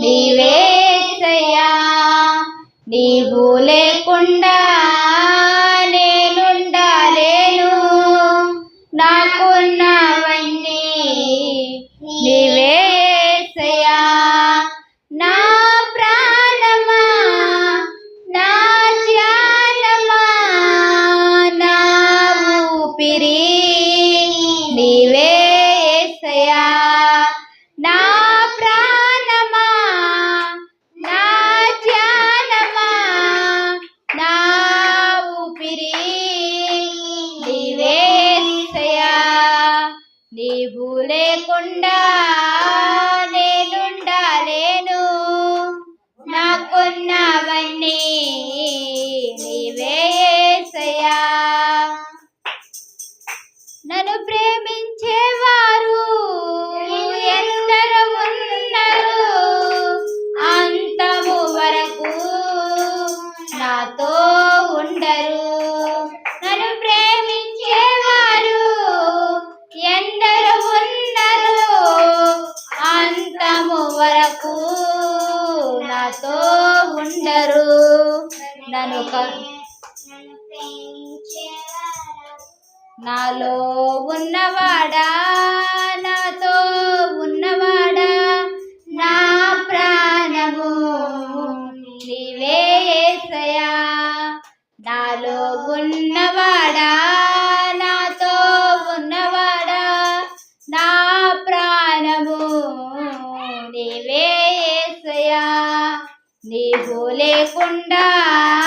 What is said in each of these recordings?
నీవేసయ్యా నీవు లేకుండా నాతో ఉండరు. నన్ను నాలో ఉన్నవాడా? నాతో கொண்டார்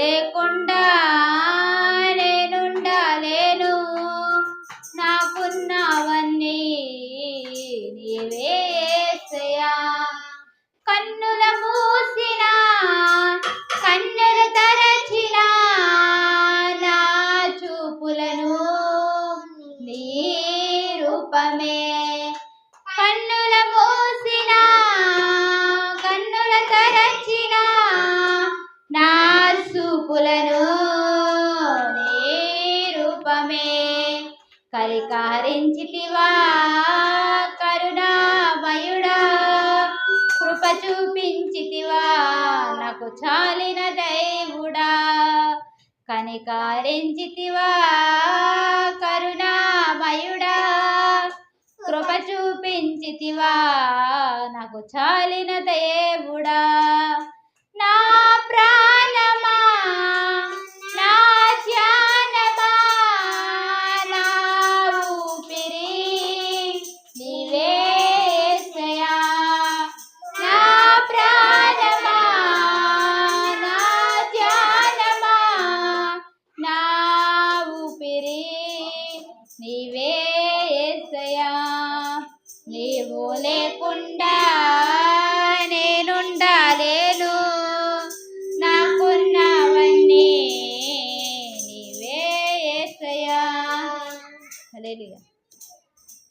లేకుండా కరికారించితివా కరుణామయుడా కృప చూపించితివా నాకు చాలిన దైవుడా. కనికారించితివా కరుణామయుడా కృప చూపించితివా నాకు చాలిన దేవుడా. నీవు లేకుండా నేనుండలేను. నాకున్నావన్నీ నీవే ఏసయ్యా.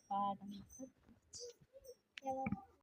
పాఠం